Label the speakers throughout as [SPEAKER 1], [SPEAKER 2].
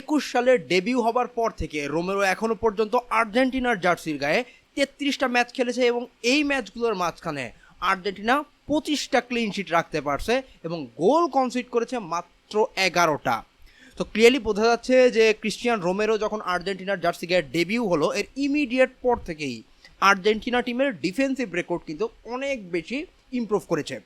[SPEAKER 1] একুশ সালে ডেবিউ হবার পর থেকে রোমেরো এখনও পর্যন্ত আর্জেন্টিনার জার্সির গায়ে তেত্রিশটা ম্যাচ খেলেছে এবং এই ম্যাচগুলোর মাঝখানে আর্জেন্টিনা পঁচিশটা ক্লিন শিট রাখতে পারছে এবং গোল কনসিড করেছে মাত্র এগারোটা। তো ক্লিয়ারলি বোঝা যাচ্ছে যে ক্রিস্টিয়ান রোমেরো যখন আর্জেন্টিনার জার্সি গায়ে ডেবিউ হলো, এর ইমিডিয়েট পর থেকেই আর্জেন্টিনা টিমের ডিফেন্সিভ রেকর্ড কিন্তু অনেক বেশি ইমপ্রুভ করেছে।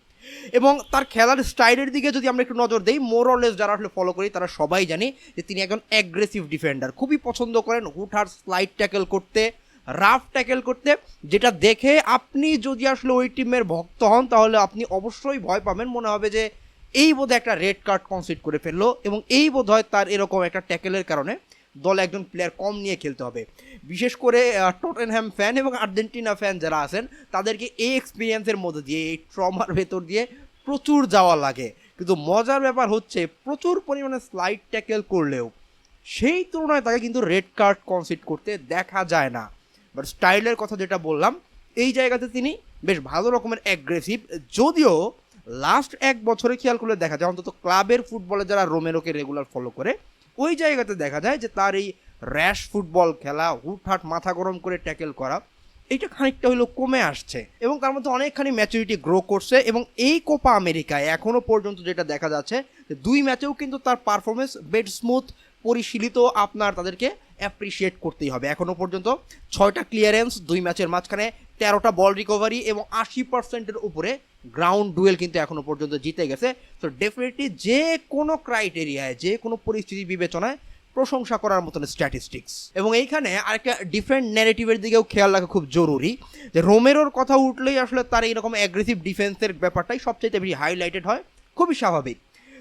[SPEAKER 1] এবং তার খেলার স্টাইলের দিকে যদি আমরা একটু নজর দিই মোরলেস যারা আসলে ফলো করি, তারা সবাই জানি যে তিনি একজন অ্যাগ্রেসিভ ডিফেন্ডার খুবই পছন্দ করেন হুটহার স্লাইড ট্যাকেল করতে রাফ ট্যাকেল করতে, যেটা দেখে আপনি যদি আসলে ওই টিমের ভক্ত হন, তাহলে আপনি অবশ্যই ভয় পাবেন। মনে হবে যে এই বোধহয় একটা রেড কার্ড কনসিড করে ফেলল এবং এই বোধহয় তার এরকম একটা ট্যাকেলের কারণে দলে একজন প্লেয়ার কম নিয়ে খেলতে হবে। বিশেষ করে টটেনহ্যাম ফ্যান এবং আর্জেন্টিনা ফ্যান যারা আছেন, তাদেরকে এই এক্সপিরিয়েন্সের মধ্যে দিয়ে, এই ট্রমার ভেতর দিয়ে প্রচুর যাওয়া লাগে। কিন্তু মজার ব্যাপার হচ্ছে, প্রচুর পরিমাণে স্লাইড ট্যাকেল করলেও সেই তুলনায় তাকে কিন্তু রেড কার্ড কনসিড করতে দেখা যায় না। বাট স্টাইলের কথা যেটা বললাম, এই জায়গাতে তিনি বেশ ভালো রকমের অ্যাগ্রেসিভ যদিও লাস্ট এক বছরে খেয়াল করলে দেখা যায়, অন্তত ক্লাবের ফুটবলে যারা রোমেরোকে রেগুলার ফলো করে ওই জায়গাতে দেখা যায় যে তার এই র্যাশ ফুটবল খেলা, হুটহাট মাথা গরম করে ট্যাকেল করা, এইটা খানিকটা হলো কমে আসছে এবং তার মধ্যে অনেকখানি ম্যাচুরিটি গ্রো করছে এবং এই কোপা আমেরিকায় এখনও পর্যন্ত যেটা দেখা যাচ্ছে দুই ম্যাচেও কিন্তু তার পারফরমেন্স বেড স্মুথ পরিশীলিত আপনার তাদেরকে অ্যাপ্রিসিয়েট করতেই হবে। এখনও পর্যন্ত ছয়টা ক্লিয়ারেন্স দুই ম্যাচের মাঝখানে তেরোটা বল রিকভারি এবং আশি পার্সেন্টের উপরে গ্রাউন্ড ডুয়েল কিন্তু এখনও পর্যন্ত জিতে গেছে। তো ডেফিনেটলি যে কোনো ক্রাইটেরিয়ায় যে কোনো পরিস্থিতি বিবেচনায় প্রশংসা করার মতন স্ট্যাটিস্টিক্স এবং এইখানে আরেকটা ডিফারেন্ট ন্যারেটিভের দিকেও খেয়াল রাখা খুব জরুরি যে রোমেরোর কথা উঠলেই আসলে তার এইরকম অ্যাগ্রেসিভ ডিফেন্সের ব্যাপারটাই সবচেয়ে বেশি হাইলাইটেড হয়। খুবই স্বাভাবিক।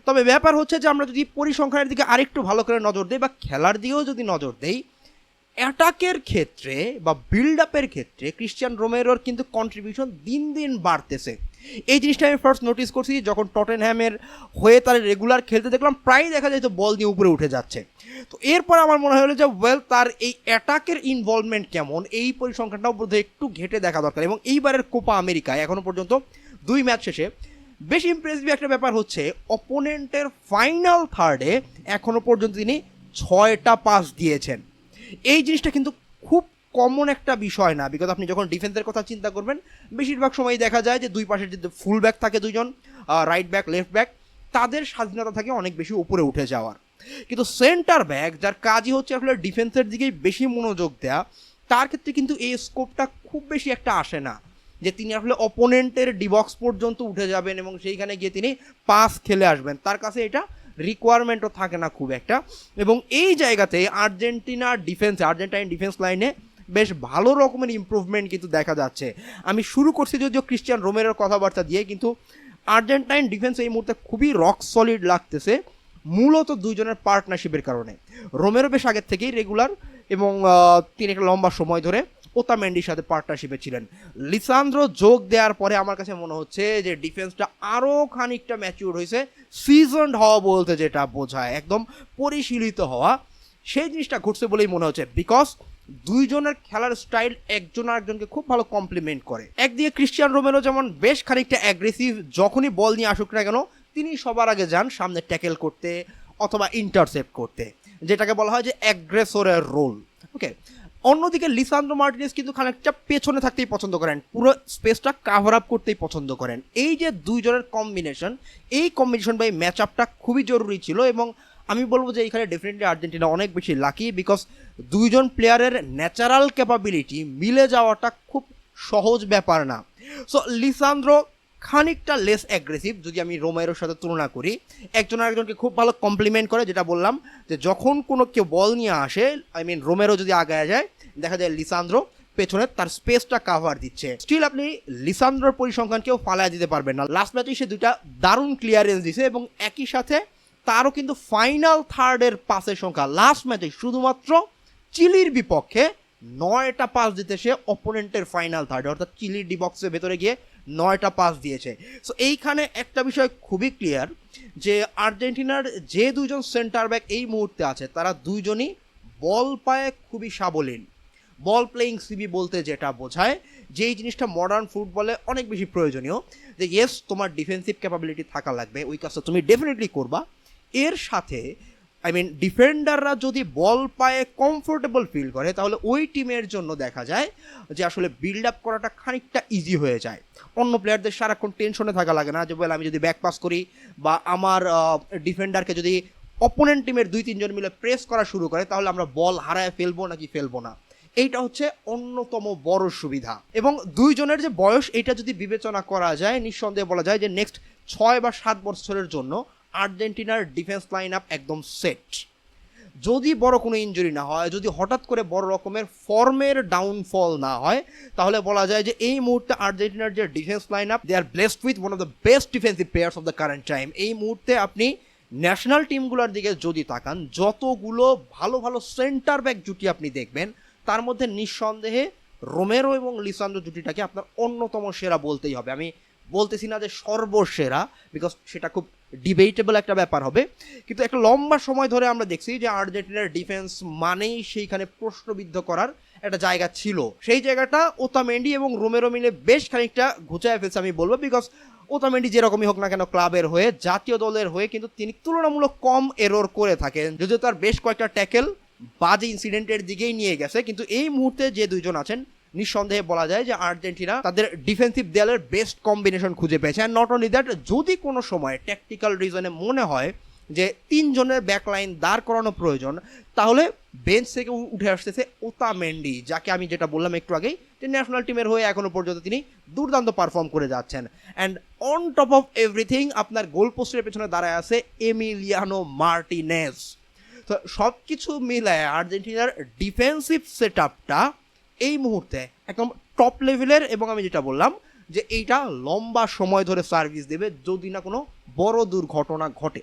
[SPEAKER 1] তবে ব্যাপার হচ্ছে যে আমরা যদি পরিসংখ্যানের দিকে আরেকটু ভালো করে নজর দিই বা খেলার দিকেও যদি নজর দেই, অ্যাটাকের ক্ষেত্রে বা বিল্ড আপের ক্ষেত্রে ক্রিশ্চিয়ান রোমেরোর কিন্তু কন্ট্রিবিউশন দিন দিন বাড়তেছে। এই জিনিসটা আমি ফার্স্ট নোটিস করছি, যখন টটেনহ্যামের হয়ে তার রেগুলার খেলতে দেখলাম প্রায় দেখা যায় তো বল নিয়ে উপরে উঠে যাচ্ছে। তো এরপর আমার মনে হলো যে ওয়েল তার এই অ্যাটাকের ইনভলভমেন্ট কেমন, এই পরিসংখ্যানটাও বোধহয় একটু ঘেটে দেখা দরকার। এবং এইবারের কোপা আমেরিকায় এখনও পর্যন্ত দুই ম্যাচ শেষে বেশ ইমপ্রেসিভ একটা ব্যাপার হচ্ছে অপোনেন্টের ফাইনাল থার্ডে এখনও পর্যন্ত তিনি ছয়টা পাস দিয়েছেন। এই জিনিসটা কিন্তু খুব কমন একটা বিষয় না বিকজ আপনি যখন ডিফেন্সের কথা চিন্তা করবেন, বেশিরভাগ সময় দেখা যায় যে দুই পাশের যে ফুল ব্যাক থাকে দুজন রাইট ব্যাক লেফট ব্যাক তাদের স্বাধীনতা থাকে অনেক বেশি উপরে উঠে যাওয়ার। কিন্তু সেন্টার ব্যাক যার কাজই হচ্ছে আসলে ডিফেন্সের দিকেই বেশি মনোযোগ দেওয়া তার ক্ষেত্রে কিন্তু এই স্কোপটা খুব বেশি একটা আসে না। যে তিনি আসলে অপোনেন্টের ডিবক্স পর্যন্ত উঠে যাবেন এবং সেইখানে গিয়ে তিনি পাস খেলে আসবেন। তার কাছে এটা রিকোয়ারমেন্টও থাকে না খুব একটা। এবং এই জায়গাতে আর্জেন্টিনার ডিফেন্স আর্জেন্টাইন ডিফেন্স লাইনে বেশ ভালো রকমের ইম্প্রুভমেন্ট কিন্তু দেখা যাচ্ছে। আমি শুরু করছি যদিও ক্রিশ্চিয়ান রোমের কথাবার্তা দিয়ে কিন্তু আর্জেন্টাইন ডিফেন্স এই মুহূর্তে খুবই রক সলিড লাগতেছে, মূলত দুইজনের পার্টনারশিপের কারণে। রোমেরও বেশ আগের থেকেই রেগুলার এবং তিনি একটা লম্বা সময় ধরে ওতামেন্ডির সাথে পার্টনারশিপে ছিলেন। লিসান্দ্র যোগ দেওয়ার পরে আমার কাছে মনে হচ্ছে যে ডিফেন্সটা আরও খানিকটা ম্যাচিউর হয়েছে সিজনড হওয়া বলতে যেটা বোঝায়, একদম পরিশীলিত হওয়া। সেই জিনিসটা ঘটছে বলেই মনে হচ্ছে বিকজ দুইজনের খেলার স্টাইল একজন আরেকজনকে খুব ভালো কমপ্লিমেন্ট করে। একদিকে ক্রিশ্চিয়ান রোমেরো যেমন বেশ খানিকটা অ্যাগ্রেসিভ যখনই বল নিয়ে আসুক না কেন, তিনি সবার আগে যান সামনে ট্যাকেল করতে অথবা ইন্টারসেপ্ট করতে, যেটাকে বলা হয় যে অ্যাগ্রেসরের রোল ওকে অন্যদিকে লিসান্দ্রো মার্টিনেস কিন্তু খানিকটা পেছনে থাকতেই পছন্দ করেন। পুরো স্পেসটা কাভার আপ করতেই পছন্দ করেন। এই যে দুইজনের কম্বিনেশন এই কম্বিনেশন বা এই ম্যাচ আপটা খুবই জরুরি ছিল এবং আমি বলব যে এখানে ডেফিনেটলি আর্জেন্টিনা অনেক বেশি লাকি বিকজ দুইজন প্লেয়ারের ন্যাচারাল ক্যাপাবিলিটি মিলে যাওয়াটা খুব সহজ ব্যাপার না। সো লিসান্দ্রো খানিকটা লেস অ্যাগ্রেসিভ যদি আমি রোমেরোর সাথে তুলনা করি। একজন আরেকজনকে খুব ভালো কমপ্লিমেন্ট করে, যেটা বললাম যে যখন কোনো কেউ বল নিয়ে আসে আই মিন রোমেরো যদি আগায় যায় দেখা যায় লিসান্দ্রো পেছনে তার স্পেসটা কাভার দিচ্ছে। স্টিল আপনি লিসান্দ্রোর পরিসংখ্যানকেও ফালায় দিতে পারবেন না। লাস্ট ম্যাচে সে দুইটা দারুণ ক্লিয়ারেন্স দিছে এবং একই সাথে তারও কিন্তু ফাইনাল থার্ডের পাসের সংখ্যা। লাস্ট ম্যাচে শুধুমাত্র চিলির বিপক্ষে নয়টা পাস দিতে সে অপোনেন্টের ফাইনাল থার্ড অর্থাৎ চিলির ডিবক্সের ভেতরে গিয়ে নয়টা পাস দিয়েছে। সো এইখানে একটা বিষয় খুবই ক্লিয়ার যে আর্জেন্টিনার যে দুজন সেন্টার ব্যাক এই মুহূর্তে আছে, তারা দুইজনই বল পায়ে খুবই সাবলীল। বল প্লেয়িং সিবি বলতে যেটা বোঝায় যে এই জিনিসটা মডার্ন ফুটবলে অনেক বেশি প্রয়োজনীয়, যে ইয়েস তোমার ডিফেন্সিভ ক্যাপাবিলিটি থাকা লাগবে, ওই কাজটা তুমি ডেফিনেটলি করবা। এর সাথে আই মিন ডিফেন্ডাররা যদি বল পায়ে কমফোর্টেবল ফিল করে, তাহলে ওই টিমের জন্য দেখা যায় যে আসলে বিল্ড আপ করাটা খানিকটা ইজি হয়ে যায়। অন্য প্লেয়ারদের সারাক্ষণ টেনশনে থাকা লাগে না, যে বলে, আমি যদি ব্যাক পাস করি বা আমার ডিফেন্ডারকে যদি অপোনেন্ট টিমের দুই তিনজন মিলে প্রেস করা শুরু করে, তাহলে আমরা বল হারায় ফেলব নাকি ফেলব না? এইটা হচ্ছে অন্যতম বড় সুবিধা। এবং দুইজনের যে বয়স এটা যদি বিবেচনা করা যায়, নিঃসন্দেহে বলা যায় যে নেক্সট ছয় বা সাত বছরের জন্য আর্জেন্টিনার ডিফেন্স লাইন আপ একদম সেট যদি বড় কোনো ইনজুরি না হয়, যদি হঠাৎ করে বড় রকমের ফর্মের ডাউনফল না হয়, তাহলে বলা যায় যে এই মুহূর্তে আর্জেন্টিনার যে defence line up they are blessed with one of the best defensive players of the current time এই মুহূর্তে আপনি ন্যাশনাল টিমগুলোর দিকে যদি তাকান, যতগুলো ভালো ভালো সেন্টার ব্যাক জুটি আপনি দেখবেন তার মধ্যে নিঃসন্দেহে রোমেরো এবং লিসান্দ্রো জুটিটাকে আপনার অন্যতম সেরা বলতেই হবে। আমি বলতেছি না যে সর্বসেরা বিকজ সেটা খুব ডিবেটেবল একটা ব্যাপার হবে। কিন্তু একটা লম্বা সময় ধরে আমরা দেখছি যে আর্জেন্টিনার ডিফেন্স মানেই সেইখানে প্রশ্নবিদ্ধ করার একটা জায়গা ছিল। সেই জায়গাটা ওতামেন্ডি এবং রোমেরো মিলে বেশ খানিকটা ঘুচায় ফেলছে আমি বলব বিকজ ওতামেন্ডি যেরকমই হোক না কেন ক্লাবের হয়ে, জাতীয় দলের হয়ে কিন্তু তিনি তুলনামূলক কম এরোর করে থাকেন। যদিও তার বেশ কয়েকটা ট্যাকেল বাজে ইনসিডেন্টের দিকেই নিয়ে গেছে, কিন্তু এই মুহূর্তে যে দুইজন আছেন, নিঃসন্দেহে বলা যায় যে আর্জেন্টিনা তাদের ডিফেন্সিভ দেয়ালের বেস্ট কম্বিনেশন খুঁজে পেয়েছে। অ্যান্ড নট অনলি দ্যাট যদি কোনো সময় ট্যাকটিক্যাল রিজনে মনে হয় যে তিনজনের ব্যাকলাইন দাঁড় করানো প্রয়োজন, তাহলে বেঞ্চ থেকে উঠে আসতেছে ওতা মেন্ডি যাকে আমি যেটা বললাম একটু আগেই, যে ন্যাশনাল টিমের হয়ে এখনও পর্যন্ত তিনি দুর্দান্ত পারফর্ম করে যাচ্ছেন। And on top of everything আপনার গোল পোস্টের পেছনে দাঁড়ায় আছে এমিলিয়ানো মার্টিনেস তো সব কিছু মিলায় আর্জেন্টিনার ডিফেন্সিভ সেট আপটা এই মুহূর্তে একদম টপ লেভেলের এবং আমি যেটা বললাম যে এইটা লম্বা সময় ধরে সার্ভিস দেবে যদি না কোনো বড় দুর্ঘটনা ঘটে।